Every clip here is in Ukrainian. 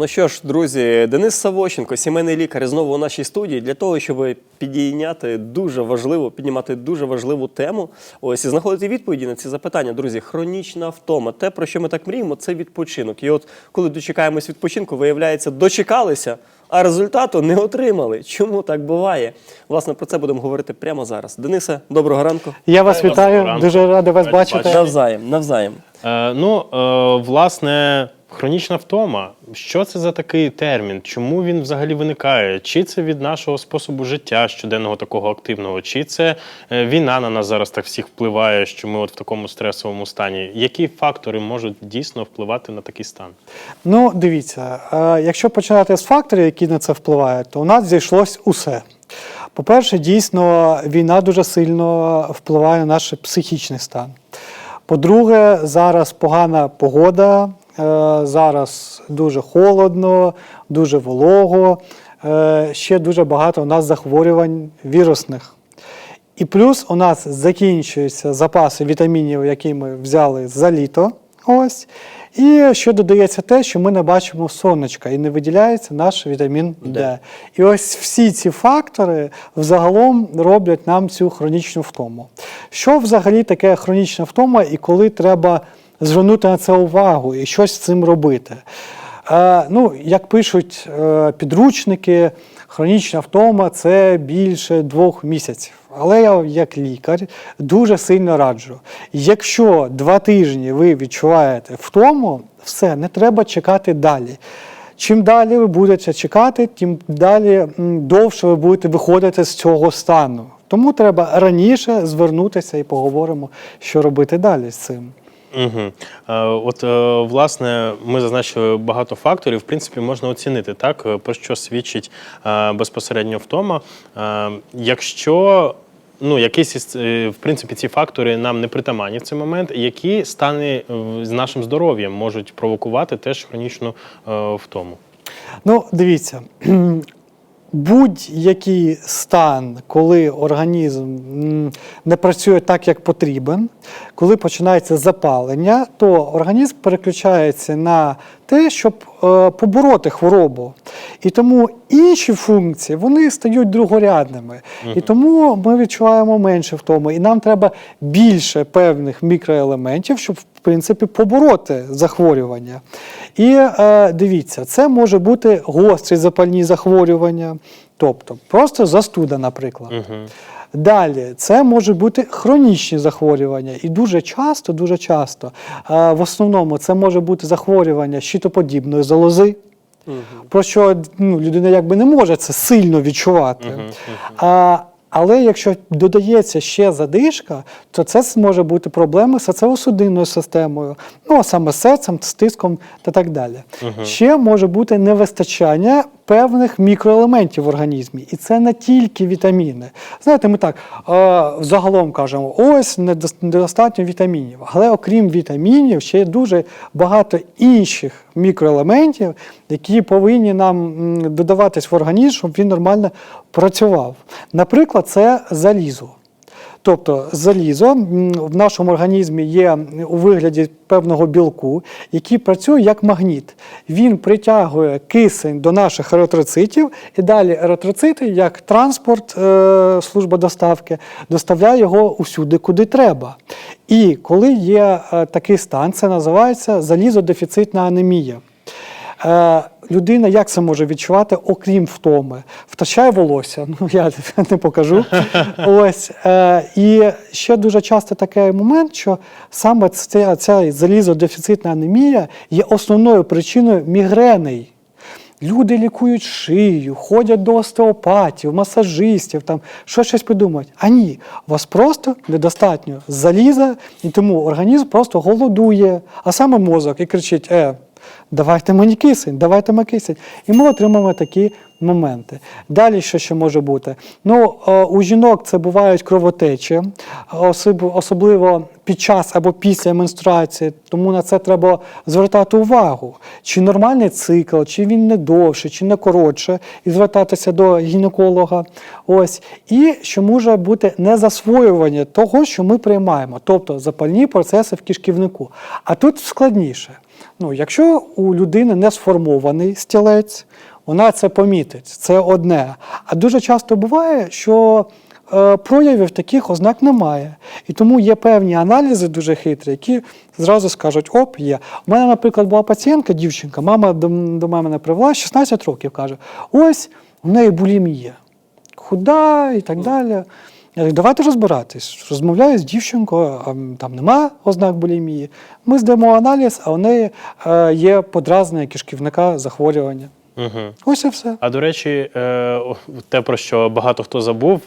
Ну що ж, друзі, Денис Савощенко, сімейний лікар, знову у нашій студії для того, щоб підійняти дуже важливу, піднімати дуже важливу тему. Ось і знаходити відповіді на ці запитання. Друзі, хронічна втома. Те, про що ми так мріємо, це відпочинок. І от коли дочекаємось відпочинку, виявляється, дочекалися, а результату не отримали. Чому так буває? Власне, про це будемо говорити прямо зараз. Денисе, доброго ранку. Я вас Вітаю вас, дуже радий вас бачити. Навзаєм, навзаєм. Е, ну, е, власне, хронічна втома. Що це за такий термін? Чому він взагалі виникає? Чи це від нашого способу життя щоденного такого активного, чи це е, війна на нас зараз так всіх впливає, що ми от в такому стресовому стані? Які фактори можуть дійсно впливати на такий стан? Ну, дивіться, е, якщо починати з факторів, які на це впливають, то у нас зійшлось усе. По-перше, дійсно, війна дуже сильно впливає на наш психічний стан. По-друге, зараз погана погода, зараз дуже холодно, дуже волого, е, ще дуже багато у нас захворювань вірусних. І плюс у нас закінчуються запаси вітамінів, які ми взяли за літо. Ось. І ще додається те, що ми не бачимо сонечка і не виділяється наш вітамін Д. І ось всі ці фактори взагалом роблять нам цю хронічну втому. Що взагалі таке хронічна втома і коли треба звернути на це увагу і щось з цим робити? Е, ну, як пишуть е, підручники, хронічна втома це більше двох місяців. Але я, як лікар, дуже сильно раджу. Якщо два тижні ви відчуваєте втому, все, не треба чекати далі. Чим далі ви будете чекати, тим далі довше ви будете виходити з цього стану. Тому треба раніше звернутися і поговоримо, що робити далі з цим. Угу. От, е, власне, ми зазначили багато факторів, в принципі, можна оцінити, так, е, про що свідчить безпосередньо втома. Якщо ну, якісь, в принципі, ці фактори нам не притаманні в цей момент, які стани з нашим здоров'ям можуть провокувати теж хронічну втому? Ну, дивіться, будь-який стан, коли організм не працює так, як потрібен, коли починається запалення, то організм переключається на те, щоб е, побороти хворобу. І тому інші функції вони стають другорядними. І тому ми відчуваємо менше втоми. І нам треба більше певних мікроелементів, щоб в принципі побороти захворювання. І е, дивіться, це може бути гострі запальні захворювання, тобто просто застуда, наприклад. Далі, це можуть бути хронічні захворювання, і дуже часто, дуже часто, е, в основному це може бути захворювання щитоподібної залози, про що ну, людина якби не може це сильно відчувати. А, але якщо додається ще задишка, то це може бути проблеми з серцево-судинною системою, ну а саме серцем, з тиском та так далі. Ще може бути невистачання певних мікроелементів в організмі, і це не тільки вітаміни. Знаєте, ми так загалом кажемо, ось недос- недостатньо вітамінів. Але окрім вітамінів, ще є дуже багато інших мікроелементів, які повинні нам додаватись в організм, щоб він нормально працював. Наприклад, це залізо. Тобто залізо в нашому організмі є у вигляді певного білку, який працює як магніт. Він притягує кисень до наших еритроцитів, і далі еритроцити, як транспорт, е, служба доставки, доставляє його усюди, куди треба. І коли є е, такий стан, це називається залізодефіцитна анемія. Е, людина як це може відчувати, окрім втоми? Втрачає волосся, ну я не покажу. Ось. Е, і ще дуже часто такий момент, що саме ця, ця залізодефіцитна анемія є основною причиною мігреней. Люди лікують шию, ходять до остеопатів, масажистів, там що щось придумають. А ні, у вас просто недостатньо заліза, і тому організм просто голодує, а саме мозок і кричить: е, давайте мені кисень, давайте мені кисень. І ми отримаємо такі моменти. Далі що ще може бути? Ну, е, у жінок це бувають кровотечі, особливо під час або після менструації, тому на це треба звертати увагу. Чи нормальний цикл, чи він не довше, чи не коротше, і звертатися до гінеколога. Ось. І що може бути незасвоювання того, що ми приймаємо, тобто запальні процеси в кишківнику. А тут складніше. Ну, якщо у людини не сформований стілець, вона це помітить. Це одне. А дуже часто буває, що е, проявів таких ознак немає. І тому є певні аналізи дуже хитрі, які зразу скажуть: оп, є. У мене, наприклад, була пацієнтка, дівчинка, мама до, до мене привела 16 років, каже: ось у неї булімія. Худа і так далі. Я говорю, давайте розбиратись. Розмовляю з дівчинкою, а там нема ознак булімії. Ми здаємо аналіз, а у неї е, є подразнення кишківника захворювання. Угу. Ось і все. А до речі, е, те, про що багато хто забув,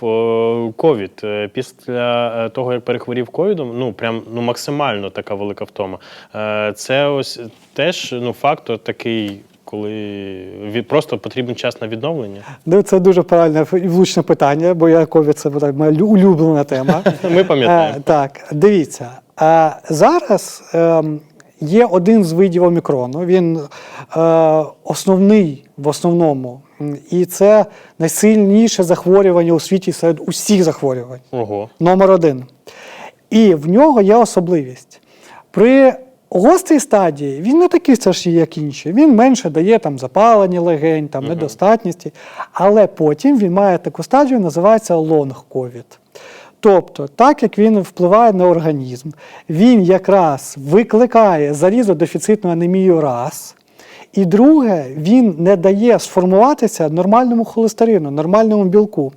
ковід. Е, Після того, як перехворів ковідом, ну прям ну максимально така велика втома. Це ось теж ну фактор такий, коли від просто потрібен час на відновлення. Ну, це дуже правильне і влучне питання, бо я ковід це так, моя улюблена тема. Ми пам'ятаємо. Е, так, дивіться. Е, зараз е, є один з видів омікрону. Він е, основний в основному. І це найсильніше захворювання у світі серед усіх захворювань. Ого. Номер один. І в нього є особливість. При гострій стадії він не такий страшний, як інші. Він менше дає там запалення легень, там, недостатності. Але потім він має таку стадію, називається лонг-ковід. Тобто, так як він впливає на організм, він якраз викликає залізодефіцитну анемію раз. І друге, він не дає сформуватися нормальному холестерину, нормальному білку.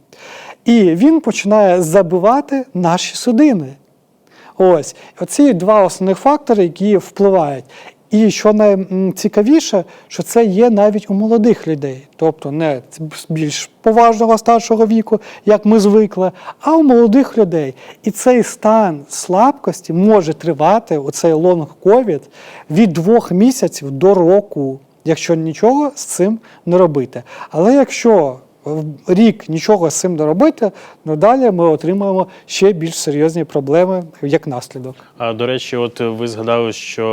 І він починає забивати наші судини. Ось оці два основних фактори, які впливають. І що найцікавіше, що це є навіть у молодих людей, тобто не більш поважного старшого віку, як ми звикли, а у молодих людей. І цей стан слабкості може тривати, оцей лонг-ковід, від двох місяців до року, якщо нічого з цим не робити. Але якщо рік нічого з цим не робити, ну далі ми отримаємо ще більш серйозні проблеми як наслідок. А до речі, от ви згадали, що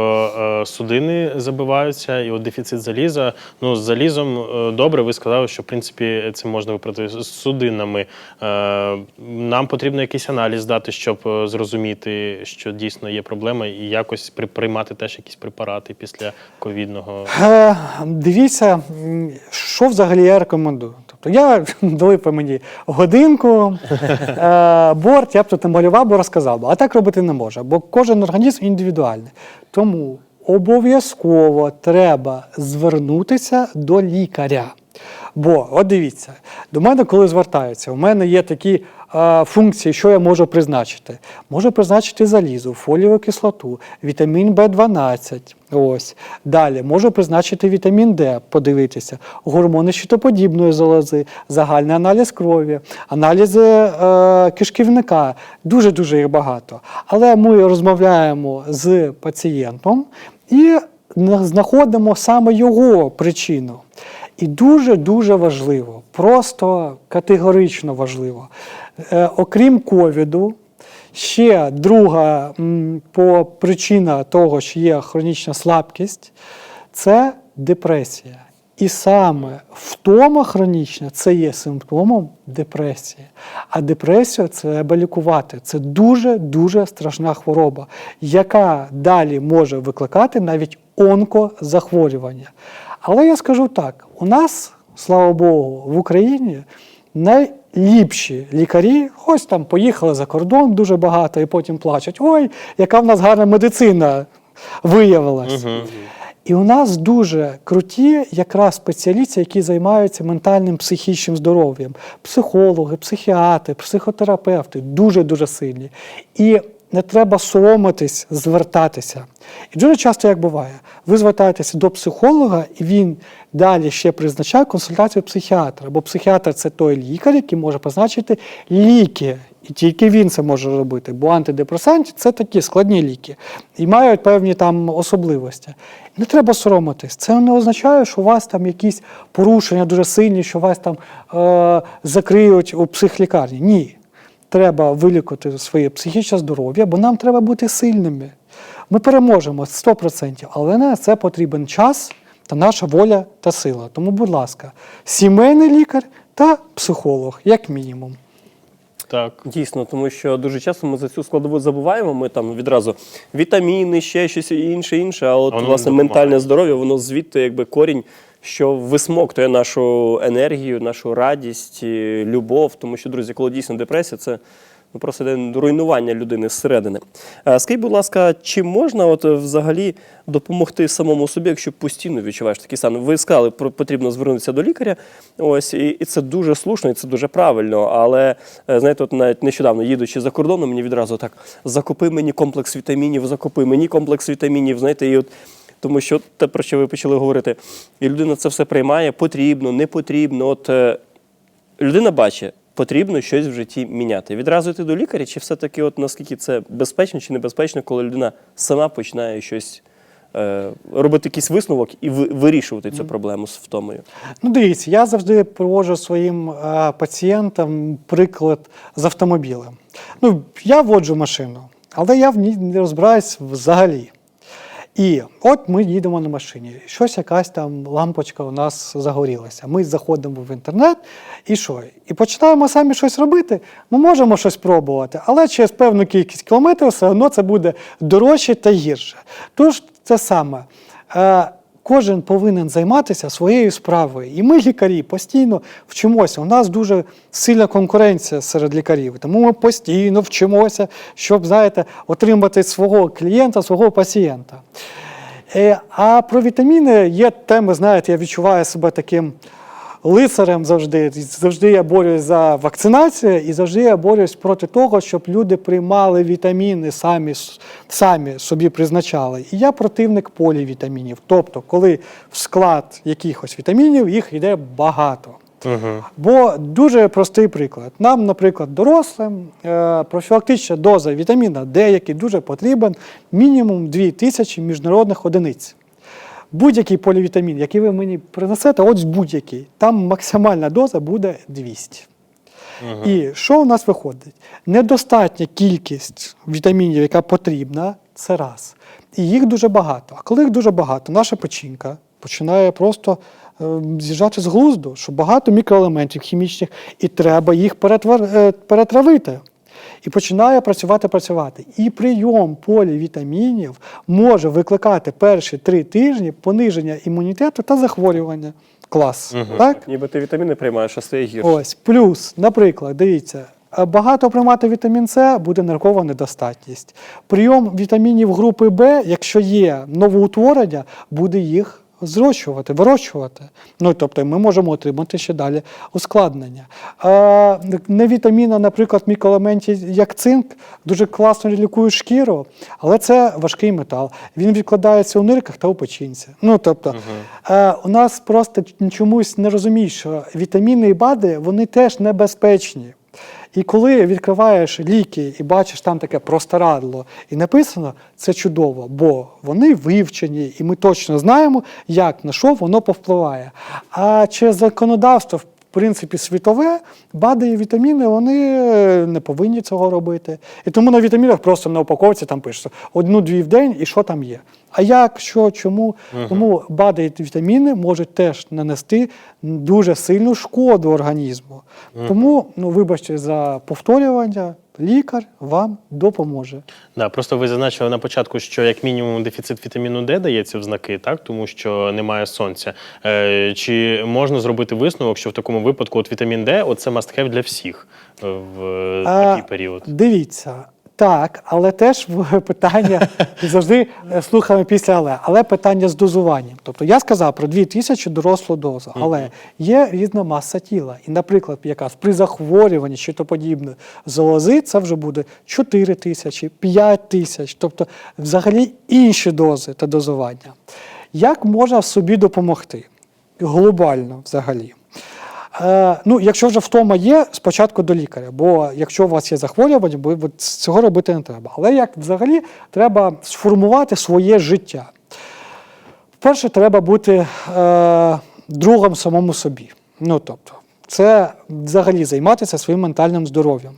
е, судини забиваються, і от дефіцит заліза. Ну, з залізом е, добре, ви сказали, що в принципі це можна виправити з судинами. Е, нам потрібно якийсь аналіз дати, щоб е, зрозуміти, що дійсно є проблема, і якось при- приймати теж якісь препарати після ковідного. Е, дивіться, що взагалі я рекомендую. Тобто я дали по мені годинку, е, борт, я б тут намалював, бо розказав би. А так робити не може, бо кожен організм індивідуальний. Тому обов'язково треба звернутися до лікаря. Бо, от дивіться, до мене, коли звертаються, у мене є такі е, функції, що я можу призначити. Можу призначити залізо, фолієву кислоту, вітамін В12. Ось. Далі можу призначити вітамін Д, подивитися, гормони щитоподібної залози, загальний аналіз крові, аналізи е, кишківника. Дуже-дуже їх багато. Але ми розмовляємо з пацієнтом і знаходимо саме його причину. І дуже-дуже важливо, просто категорично важливо. Е, окрім ковіду, ще друга м, по причина того, що є хронічна слабкість, це депресія. І саме втома хронічна це є симптомом депресії. А депресію треба лікувати. Це дуже-дуже страшна хвороба, яка далі може викликати навіть онкозахворювання. Але я скажу так: у нас, слава Богу, в Україні найліпші лікарі, ось там поїхали за кордон дуже багато і потім плачуть: ой, яка в нас гарна медицина виявилась. І у нас дуже круті якраз спеціалісти, які займаються ментальним психічним здоров'ям. Психологи, психіатри, психотерапевти дуже-дуже сильні. І не треба соромитись, звертатися. І дуже часто як буває, ви звертаєтеся до психолога, і він далі ще призначає консультацію психіатра. Бо психіатр це той лікар, який може призначити ліки. І тільки він це може робити, бо антидепресанти це такі складні ліки і мають певні там особливості. Не треба соромитись. Це не означає, що у вас там якісь порушення дуже сильні, що вас там е- закриють у психлікарні. Ні. Треба вилікувати своє психічне здоров'я, бо нам треба бути сильними. Ми переможемо 100%, але на це потрібен час та наша воля та сила. Тому, будь ласка, сімейний лікар та психолог, як мінімум. Так. Дійсно, тому що дуже часто ми за цю складову забуваємо. Ми там відразу вітаміни, ще щось інше, інше. А от не власне допомагає. ментальне здоров'я, воно звідти якби корінь, що висмоктує нашу енергію, нашу радість, любов. Тому що, друзі, коли дійсно депресія, це ну, просто йде руйнування людини зсередини. Скажіть, будь ласка, чи можна от е, взагалі допомогти самому собі, якщо постійно відчуваєш такий стан? Ви сказали, потрібно звернутися до лікаря. Ось і, і це дуже слушно, і це дуже правильно. Але е, знаєте, от навіть нещодавно їдучи за кордоном, мені відразу так закупи мені комплекс вітамінів, закупи мені комплекс вітамінів. Знаєте, і от. Тому що те, про що ви почали говорити, і людина це все приймає, потрібно, не потрібно. От е, людина бачить, потрібно щось в житті міняти. Відразу йти до лікаря, чи все-таки, от наскільки це безпечно чи небезпечно, коли людина сама починає щось е, робити якийсь висновок і вирішувати цю проблему з втомою? Ну, дивіться, я завжди приводжу своїм е, пацієнтам приклад з автомобілем. Ну, я воджу машину, але я в ній не розбираюсь взагалі. І от ми їдемо на машині. Щось якась там лампочка у нас загорілася. Ми заходимо в інтернет і що? І починаємо самі щось робити. Ми можемо щось пробувати, але через певну кількість кілометрів все одно це буде дорожче та гірше. Тож це саме. Кожен повинен займатися своєю справою. І ми, лікарі, постійно вчимося. У нас дуже сильна конкуренція серед лікарів. Тому ми постійно вчимося, щоб, знаєте, отримати свого клієнта, свого пацієнта. Е, А про вітаміни є теми, знаєте, я відчуваю себе таким лицарем завжди. Завжди я борюсь за вакцинацію і завжди я борюсь проти того, щоб люди приймали вітаміни, самі, самі собі призначали. І я противник полівітамінів. Тобто, коли в склад якихось вітамінів їх йде багато. Угу. Бо дуже простий приклад. Нам, наприклад, дорослим е, профілактична доза вітаміна D, який дуже потрібен, мінімум 2000 міжнародних одиниць. Будь-який полівітамін, який ви мені принесете, от будь-який, там максимальна доза буде 200. І що у нас виходить? Недостатня кількість вітамінів, яка потрібна, це раз. І їх дуже багато. А коли їх дуже багато, наша печінка починає просто е, з'їжджати з глузду, що багато мікроелементів хімічних, і треба їх е, перетравити. І починає працювати, працювати. І прийом полівітамінів може викликати перші три тижні пониження імунітету та захворювання. Клас. Так? Ніби ти вітаміни приймаєш, а стає гірше. Ось, плюс, наприклад, дивіться, багато приймати вітамін С буде ниркова недостатність. Прийом вітамінів групи Б, якщо є новоутворення, буде їх зрощувати, вирощувати. Ну, тобто ми можемо отримати ще далі ускладнення. А, не вітаміна, наприклад, мікроелементів, як цинк, дуже класно лікують шкіру, але це важкий метал. Він відкладається у нирках та у печінці. Ну, тобто, е, у нас просто чомусь не розуміють, що вітаміни і БАДи вони теж небезпечні. І коли відкриваєш ліки і бачиш там таке простирадло і написано, це чудово, бо вони вивчені, і ми точно знаємо, як на що воно повпливає. А чи законодавство, принципі, світове, БАДи і вітаміни вони е, не повинні цього робити. І тому на вітамінах просто на упаковці там пишеться одну-дві в день і що там є. А як, що, чому? Тому БАДи і вітаміни можуть теж нанести дуже сильну шкоду організму. Тому, ну вибачте за повторювання, лікар вам допоможе. Да, просто ви зазначили на початку, що як мінімум дефіцит вітаміну Д дається в знаки, так тому що немає сонця. Е, чи можна зробити висновок, що в такому випадку от вітамін Д це have для всіх е, в А, такий період? Дивіться, так, але теж питання завжди е, слухаємо після але, але питання з дозуванням. Тобто я сказав про 2000 дорослу дозу, але є різна маса тіла. І, наприклад, якраз при захворюванні чи то подібне залози, це вже буде 4 тисячі, 5 тисяч, тобто взагалі інші дози та дозування. Як можна собі допомогти? Глобально взагалі. Е, ну, якщо вже втома є, спочатку до лікаря, бо якщо у вас є захворювання, цього робити не треба. Але як взагалі треба сформувати своє життя? Перше, треба бути е, другом самому собі. Ну, тобто, це взагалі займатися своїм ментальним здоров'ям.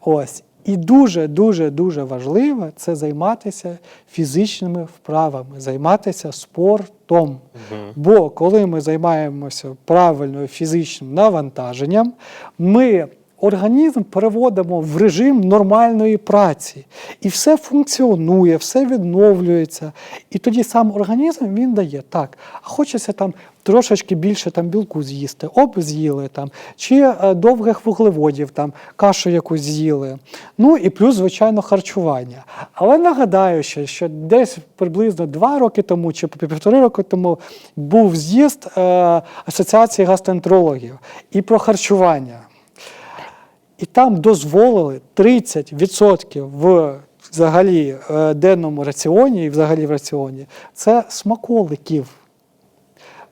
Ось. І дуже, дуже, дуже важливо це займатися фізичними вправами, займатися спортом. Бо коли ми займаємося правильним фізичним навантаженням, ми організм переводимо в режим нормальної праці. І все функціонує, все відновлюється. І тоді сам організм він дає так, а хочеться там трошечки більше там, білку з'їсти, об з'їли там, чи е, довгих вуглеводів, там, кашу якусь з'їли. Ну і плюс, звичайно, харчування. Але нагадаю ще, що десь приблизно два роки тому чи півтори роки тому був з'їзд е, Асоціації гастроентерологів і про харчування. І там дозволили 30% в взагалі е, денному раціоні і взагалі в раціоні це смаколиків.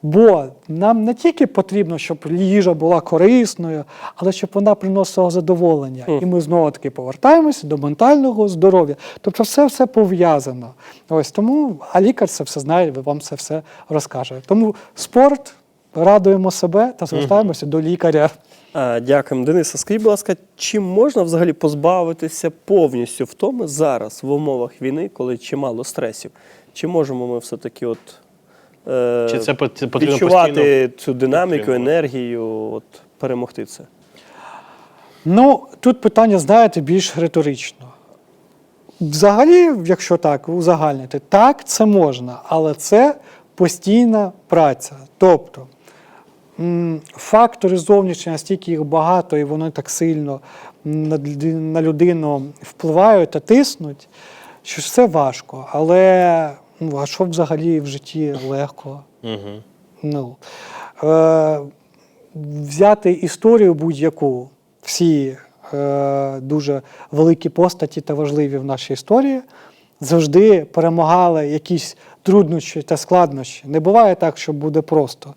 Бо нам не тільки потрібно, щоб їжа була корисною, але щоб вона приносила задоволення. І ми знову таки повертаємося до ментального здоров'я. Тобто все все пов'язано. Ось тому, а лікар це все знає, вам це все розкаже. Тому спорт, радуємо себе та звертаємося до лікаря. Дякуємо, Дениса. Скажіть, будь ласка, чи можна взагалі позбавитися повністю втоми зараз в умовах війни, коли чимало стресів? Чи можемо ми все-таки от, е, Чи це потрібно відчувати цю динаміку, підтримувати? енергію, от, перемогти це? Ну, тут питання, знаєте, більш риторично. Взагалі, якщо так узагальнити, так, це можна, але це постійна праця. Тобто фактори зовнішні, настільки їх багато, і вони так сильно на людину впливають та тиснуть, що це важко. Але ну, а що взагалі в житті легко? Угу. Ну, е, взяти історію будь-яку, всі е, дуже великі постаті та важливі в нашій історії завжди перемагали якісь труднощі та складнощі. Не буває так, що буде просто.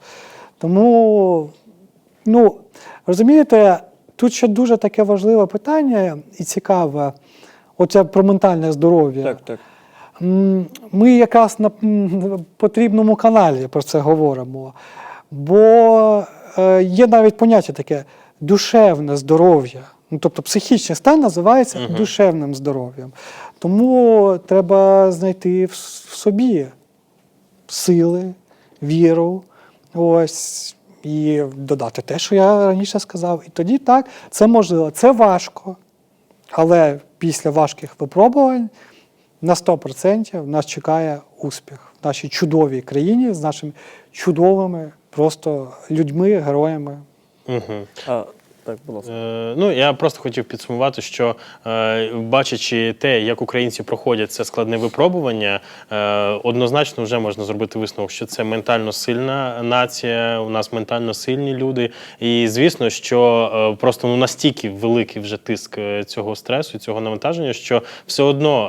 Тому, ну, розумієте, тут ще дуже таке важливе питання і цікаве. Оце про ментальне здоров'я. Так, так. Ми якраз на потрібному каналі про це говоримо. Бо е, є навіть поняття таке душевне здоров'я. Ну, тобто психічний стан називається душевним здоров'ям. Тому треба знайти в собі сили, віру, ось, і додати те, що я раніше сказав. І тоді так, це можливо. Це важко, але після важких випробувань на 100% нас чекає успіх в нашій чудовій країні з нашими чудовими просто людьми, героями. Угу. Так, будь ласка. Е, ну, я просто хотів підсумувати, що е, бачачи те, як українці проходять це складне випробування, е, однозначно вже можна зробити висновок, що це ментально сильна нація, у нас ментально сильні люди. І звісно, що е, просто ну, настільки великий вже тиск е, цього стресу, цього навантаження, що все одно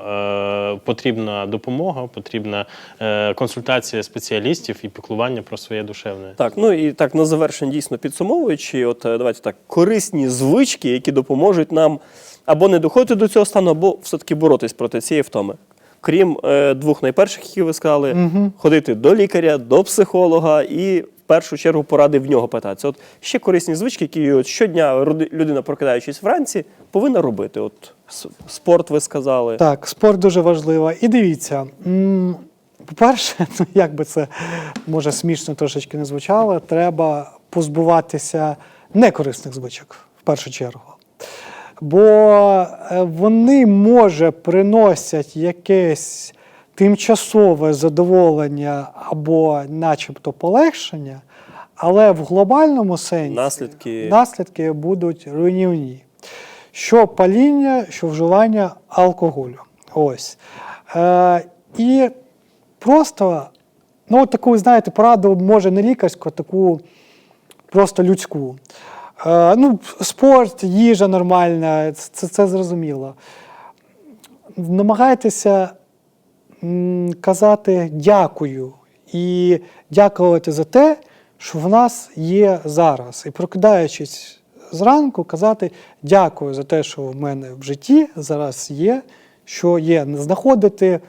е, потрібна допомога, потрібна е, консультація спеціалістів і піклування про своє душевне. Так, ну і так на завершення дійсно підсумовуючи, от е, давайте так, корисні звички, які допоможуть нам або не доходити до цього стану, або все-таки боротись проти цієї втоми. Крім е, двох найперших, які ви сказали, ходити до лікаря, до психолога і в першу чергу поради в нього питатися. От ще корисні звички, які от щодня людина, прокидаючись вранці, повинна робити. От спорт, ви сказали. Так, спорт дуже важливо. І дивіться, по-перше, ну, як би це може смішно трошечки не звучало, треба позбуватися некорисних звичок в першу чергу. Бо е, вони, може, приносять якесь тимчасове задоволення або начебто полегшення, але в глобальному сенсі Наслідки. наслідки будуть руйнівні. Що паління, що вживання алкоголю. Ось. Е, і просто, ну, таку, знаєте, пораду, може, не лікарську, а таку просто людську. Е, ну, спорт, їжа нормальна, це, це зрозуміло. Намагайтеся казати дякую і дякувати за те, що в нас є зараз. І прокидаючись зранку, казати дякую за те, що в мене в житті зараз є, що є. Знаходити,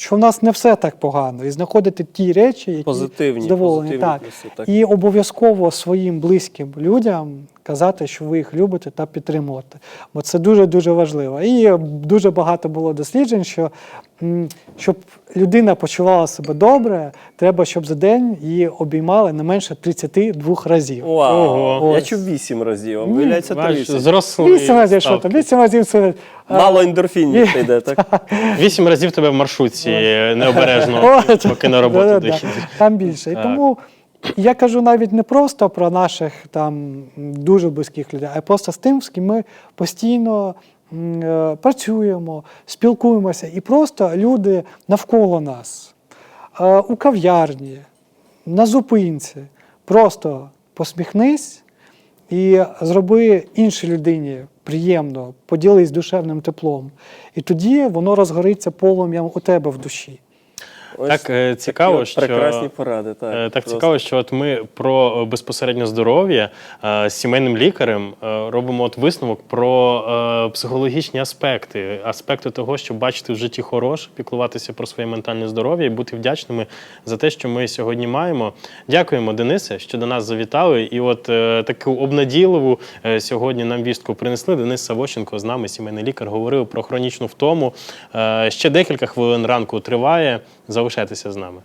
що в нас не все так погано, і знаходити ті речі, які Позитивні, здоволені. позитивні Так. плюси, так. І обов'язково своїм близьким людям сказати, що ви їх любите та підтримуєте. Бо це дуже дуже важливо. І дуже багато було досліджень, що щоб людина почувала себе добре, треба, щоб за день її обіймали не менше 32 разів. Вау! Ого. Я Ось. чув 8 разів, а виявляється 30. зросли. Вісім разів, що там? Вісім разів це. Мало ендорфінів йде, так? Вісім разів тебе в маршрутці необережно, поки на роботу Да-да-да. Там більше. І тому я кажу навіть не просто про наших там дуже близьких людей, а просто з тим, з ким ми постійно м, е, працюємо, спілкуємося, і просто люди навколо нас, е, у кав'ярні, на зупинці. Просто посміхнись і зроби іншій людині приємно, поділись душевним теплом. І тоді воно розгориться полум'ям у тебе в душі. Ось Так е, цікаво, що прекрасні поради. Так, Е, Так Просто. цікаво, що от ми про е, безпосередньо здоров'я з сімейним лікарем робимо от висновок про психологічні аспекти, аспекти того, щоб бачити в житті хороше, піклуватися про своє ментальне здоров'я і бути вдячними за те, що ми сьогодні маємо. Дякуємо, Денисе, що до нас завітали. І от таку обнадійливу сьогодні нам вістку принесли. Денис Савощенко з нами, сімейний лікар, говорив про хронічну втому. Ще декілька хвилин ранку триває. Залишайтеся з нами.